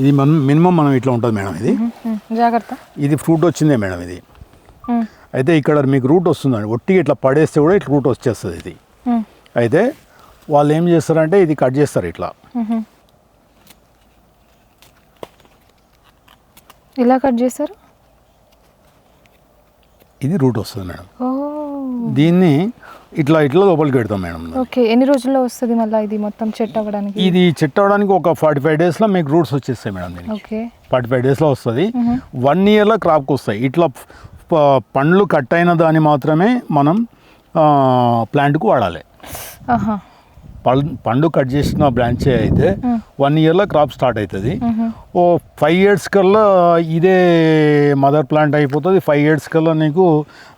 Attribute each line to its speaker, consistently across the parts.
Speaker 1: ఇది మనం మినిమం మనం ఇట్లా ఉంటుంది మేడం ఇది.
Speaker 2: జాగ్రత్త.
Speaker 1: ఇది ఫ్రూట్ వచ్చిందే మేడం ఇది. అయితే ఇక్కడ మీకు రూట్ వస్తుందండి. ఒట్టిగా ఇట్లా పడేస్తే కూడా ఇట్లా రూట్ వచ్చేస్తుంది ఇది. అయితే వాళ్ళు ఏం చేస్తారంటే ఇది కట్ చేస్తారు ఇట్లా.
Speaker 2: ఇలా కట్ చేశారు
Speaker 1: ఇది రూట్ వస్తుంది మేడం.
Speaker 2: ఓ.
Speaker 1: దీన్ని ఇట్లా ఇట్లా లోపలికి పెడతాం మేడం
Speaker 2: ఓకే ఎన్ని రోజుల్లో వస్తుంది మళ్ళీ ఇది మొత్తం చెట్ అవ్వడానికి?
Speaker 1: ఇది చెట్ అవడానికి ఒక ఫార్టీ ఫైవ్ డేస్లో మీకు రూట్స్ వచ్చేస్తాయి మేడం దీనికి.
Speaker 2: ఓకే.
Speaker 1: ఫార్టీ ఫైవ్ డేస్లో వస్తుంది. వన్ ఇయర్లో క్రాప్కి వస్తాయి. ఇట్లా పండ్లు కట్ అయిన దాన్ని మాత్రమే మనం ప్లాంట్కు వాడాలి. పండు కట్ చేసిన బ్రాంచే అయితే వన్ ఇయర్లో క్రాప్ స్టార్ట్ అవుతుంది ఓ ఫైవ్ ఇయర్స్ కల్లా ఇదే మదర్ ప్లాంట్ అయిపోతుంది. ఫైవ్ ఇయర్స్ కల్లా నీకు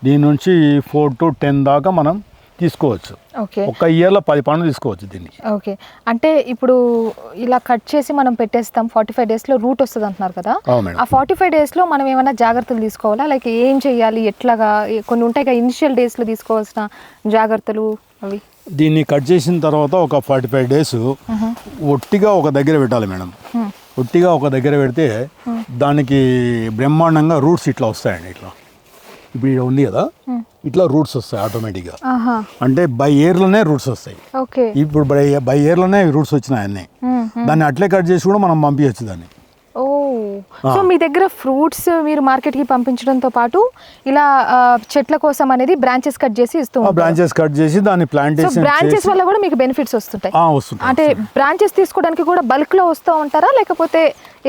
Speaker 1: దీని నుంచి ఫోర్ టు టెన్ దాకా మనం తీసుకోవచ్చు.
Speaker 2: ఓకే.
Speaker 1: ఒక ఇయర్లో పది పండ్లు తీసుకోవచ్చు దీనికి.
Speaker 2: ఓకే. అంటే ఇప్పుడు ఇలా కట్ చేసి మనం పెట్టేస్తాం ఫార్టీ ఫైవ్ డేస్లో రూట్ వస్తుంది అంటున్నారు కదా. ఆ ఫార్టీ ఫైవ్ డేస్లో మనం ఏమైనా జాగ్రత్తలు తీసుకోవాలా? లైక్ ఏం చేయాలి? ఎట్లాగా? కొన్ని ఉంటాయి కదా ఇనిషియల్ డేస్లో తీసుకోవాల్సిన జాగ్రత్తలు అవి?
Speaker 1: దీన్ని కట్ చేసిన తర్వాత ఒక ఫార్టీ ఫైవ్ డేస్ ఒట్టిగా ఒక దగ్గర పెట్టాలి మేడం. ఒట్టిగా ఒక దగ్గర పెడితే దానికి బ్రహ్మాండంగా రూట్స్ ఇట్లా వస్తాయండి ఇట్లా. ఇప్పుడు ఇక్కడ ఉంది కదా ఇట్లా రూట్స్ వస్తాయి ఆటోమేటిక్గా. అంటే బై ఇయర్లోనే రూట్స్ వస్తాయి. ఇప్పుడు బై బై ఇయర్లోనే రూట్స్ వచ్చినాయి అన్నీ. దాన్ని అట్లే కట్ చేసి కూడా మనం పంపించచ్చు దాన్ని.
Speaker 2: సో మీ దగ్గర ఫ్రూట్స్ మీరు మార్కెట్కి పంపించడంతో పాటు ఇలా చెట్ల కోసం అనేది బ్రాంచెస్ కట్ చేసి ఇస్తూ
Speaker 1: బ్రాంచెస్ కట్ చేసి దాన్ని
Speaker 2: సో
Speaker 1: ప్లాంటేషన్
Speaker 2: బ్రాంచెస్ వల్ల కూడా మీకు బెనిఫిట్స్ వస్తుంటాయి. అంటే బ్రాంచెస్ తీసుకోవడానికి కూడా బల్క్లో వస్తూ ఉంటారా? లేకపోతే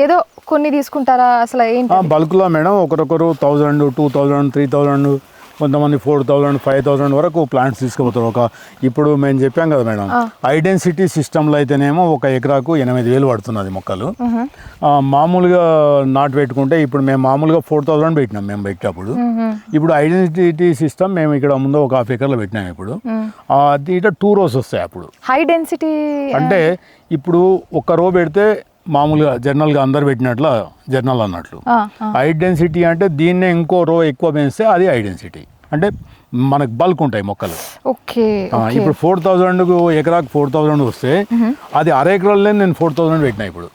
Speaker 2: ఏదో కొన్ని తీసుకుంటారా? అసలు ఏంటి
Speaker 1: బల్క్లో మేడం ఒకరొకరు thousand two thousand three thousand కొంతమంది ఫోర్ థౌజండ్ ఫైవ్ థౌజండ్ వరకు ప్లాంట్స్ తీసుకుపోతారు. ఒక ఇప్పుడు మేము చెప్పాం కదా మేడం ఐడెన్సిటీ సిస్టంలో అయితేనేమో ఒక ఎకరాకు ఎనిమిది వేలు పడుతున్నది మొక్కలు. మామూలుగా నాటు పెట్టుకుంటే ఇప్పుడు మేము మామూలుగా ఫోర్ థౌజండ్ పెట్టినాం మేము పెట్టేటప్పుడు. ఇప్పుడు ఐడెంటిటీ సిస్టమ్ మేము ఇక్కడ ముందు ఒక హాఫ్ ఎకర్లో పెట్టినాం ఇప్పుడు. అది ఇట్లా టూ రోస్ వస్తాయి అప్పుడు.
Speaker 2: హై డెన్సిటీ
Speaker 1: అంటే ఇప్పుడు ఒక రో పెడితే మామూలుగా జర్నల్గా అందరు పెట్టినట్ల జర్నల్ అన్నట్లు. హై డెన్సిటీ అంటే దీన్నే ఇంకో రో ఎక్కువ పెంచితే అది హై డెన్సిటీ. అంటే మనకు బల్క్ ఉంటాయి మొక్కలు.
Speaker 2: ఓకే
Speaker 1: ఇప్పుడు ఫోర్ థౌజండ్ ఎకరాకు ఫోర్ థౌజండ్ వస్తే అది అర ఎకరాలనే నేను ఫోర్ థౌజండ్ పెట్టినా ఇప్పుడు.